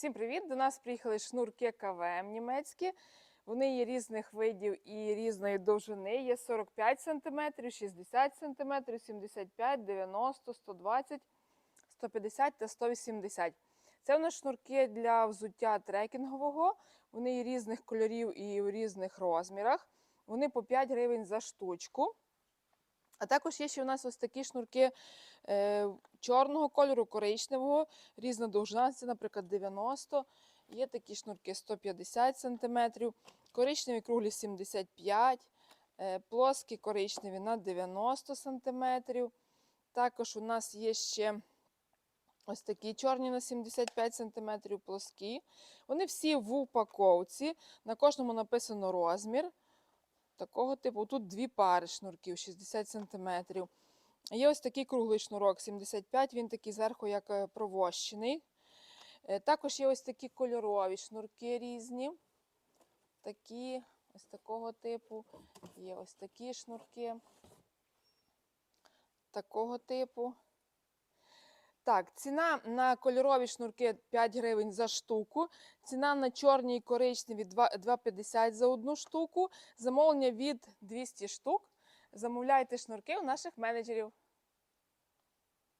Всім привіт! До нас приїхали шнурки КВМ німецькі. Вони є різних видів і різної довжини. Є 45 см, 60 см, 75, 90, 120, 150 та 180 Це у нас шнурки для взуття трекінгового. Вони різних кольорів і у різних розмірах. Вони по 5 гривень за штучку. А також є ще у нас ось такі шнурки е, чорного кольору, коричневого, різна довжина, це, наприклад, 90. Є такі шнурки 150 см, коричневі круглі 75 е, плоскі коричневі на 90 см. Також у нас є ще ось такі чорні на 75 см, плоскі. Вони всі в упаковці. На кожному написано розмір. Такого типу, тут дві пари шнурків 60 см. Є ось такий круглий шнурок 75 він такий зверху як е, провощений. Е, Також є ось такі кольорові шнурки різні. Такі, ось такого типу. Є ось такі шнурки. Такого типу. Так, ціна на кольорові шнурки 5 гривень за штуку. Ціна на чорні і коричневі 2 2,50 за одну штуку. Замовлення від 200 штук. Замовляйте шнурки у наших менеджерів.